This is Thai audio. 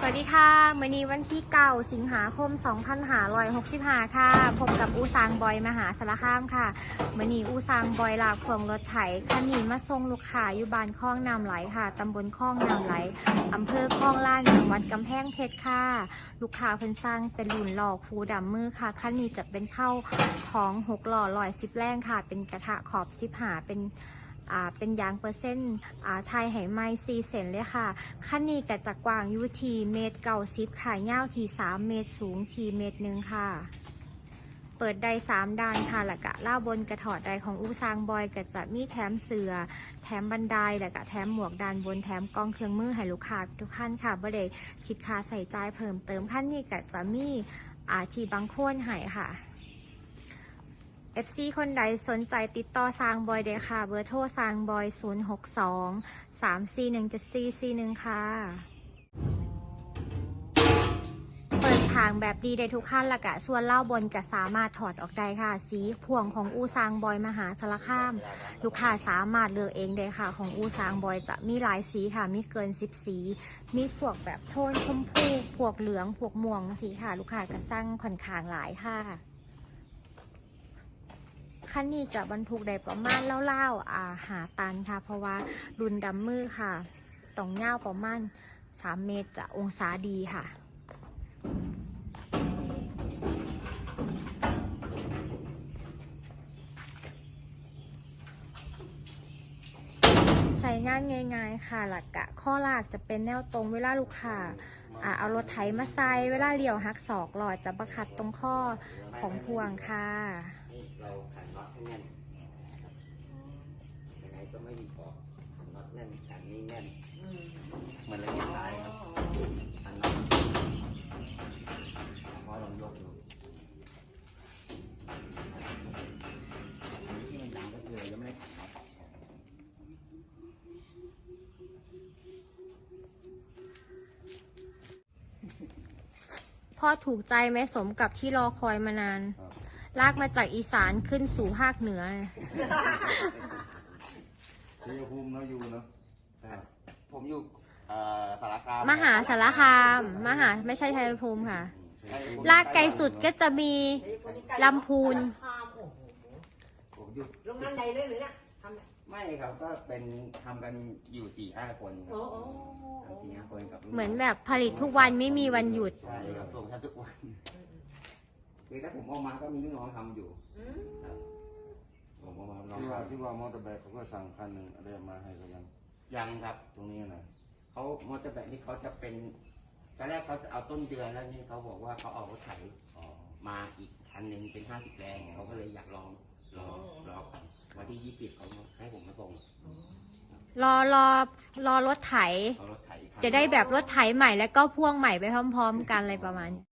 สวัสดีค่ะมื่อนี้วันที่เก้าสิงหาคม 2565 ค่ะพบกับอูซางบอยมหาสารคามค่ะมื่อนี้อูซางบอยลากพวงรถไถคันนี้มาส่งลูกค้าอยู่บ้านคลองน้ำไหลค่ะตำบลคลองน้ำไหลอำเภอคลองล่านจังหวัดกำแพงเพชรค่ะ ลูกค้าเพิ่นสร้างเป็นรุ่นหล่อคูดำมือค่ะคันนี้จะเป็นเข้าของหกหล่อลอยสิบแรงค่ะ เป็นกระทะขอบสิบหาเป็น เป็นยางเปอร์เซ็นต์อ่าไทยไหไม้ซีเซนเลยค่ะขั้นนี้ก็จะกว้างอยูทีเมตรเก่าซิบค่ะยาวทีสามเมตรสูงทีเมตรหนึ่งค่ะ เปิดได้สามด้านค่ะแล้วก็ล่าบนกระถอดใดของอูซางบอยก็จะมีแถมเสือ แถมบันไดแล้วก็แถมหมวกด้านบนแถมกล้องเครื่องมือให้ลูกค้าทุกท่านค่ะบ่ได้คิดค่าใส่ใจเพิ่มเติมขั้นนี้ก็จะมีอาทีบางโคนให้ค่ะ FC คนใดสนใจติดต่อสร้างบอยเดยค่ะ เบอร์โทรสร้างบอย 062 341 7441 ค่ะ เปิดทางแบบดีได้ทุกขั้นละกะ ส่วนเล่าบนก็สามารถถอดออกได้ค่ะ สีพ่วงของอูซางบอยมหาสารคาม ลูกค้าสามารถเลือกเองได้ค่ะ ของอูซางบอยจะมีหลายสีค่ะ มีเกิน 10 สี มีพวกแบบโทนชมพู พวกเหลือง พวกม่วงสีค่ะ ลูกค้าก็สร้างค่อนข้างหลายค่ะ คันนี้จะบรรทุกได้ประมาณเล่าๆอ่าหาตันค่ะ เพราะว่ารุ่นดำมือค่ะต้องเงาประมาณ3เมตรจะองศาดีค่ะใส่งานง่ายๆค่ะ หลักกะข้อหลักจะเป็นแนวตรงเวลาลูกค้าอาเอารถไถมาใส่เวลาเลี้ยวหักศอกหลอดจะประคัดตรงข้อของพวงค่ะ เราขันน็อตให้แน่นยังไงก็ไม่มีกรอบขันน็อตแน่นขันนี้แน่นเหมือนระยะท้ายครับขันน็อตพอลองยกดูอันนี้ที่มันดังก็คือเรายังไม่ได้ขันน็อตพ่อถูกใจไหมสมกับที่รอคอยมานาน ลากมาจากอีสานขึ้นสู่ภาคเหนือ ชัยภูมิเนาะอยู่เนาะผมอยู่เอ่อสารคามมหาสารคาม มหาไม่ใช่ชัยภูมิค่ะ ชัยภูมิลากไกลสุดก็จะมี ลำพูน ผมอยู่โรงงานใดเลยหรือเนี่ยทำเนี่ยไม่ครับก็เป็นทำกันอยู่สี่ห้าคนครัโอ้บโหทำสี่ห้าคนกับลูกเหมือนแบบผลิตทุกวันไม่มีวันหยุด ใช่ครับส่งแทบทุกวัน คือถ้าผมออกมาก็มีลูกน้องทำอยู่ อืมผมออกมาน้องที่ว่าทำที่ว่ามอเตอร์ไซค์เขาก็สั่งคันหนึ่งอะไรมาให้เขายังยังครับ ตรงนี้นะเขามอเตอร์แบกนี่เขาจะเป็นตอนแรกเขาจะเอาต้นเดือนแล้วนี่เขาบอกว่าเขาเอารถไถอ๋อมาอีกคันหนึ่งเป็นห้าสิบแรงเขาก็เลยอยากลองรอรอก่อนวันที่ยี่สิบเขาให้ผมมาส่งรอรอรอรถไถ เอารถไถอีกคัน จะได้แบบรถไถใหม่แล้วก็พ่วงใหม่ไปพร้อม ๆ กันอะไรประมาณนี้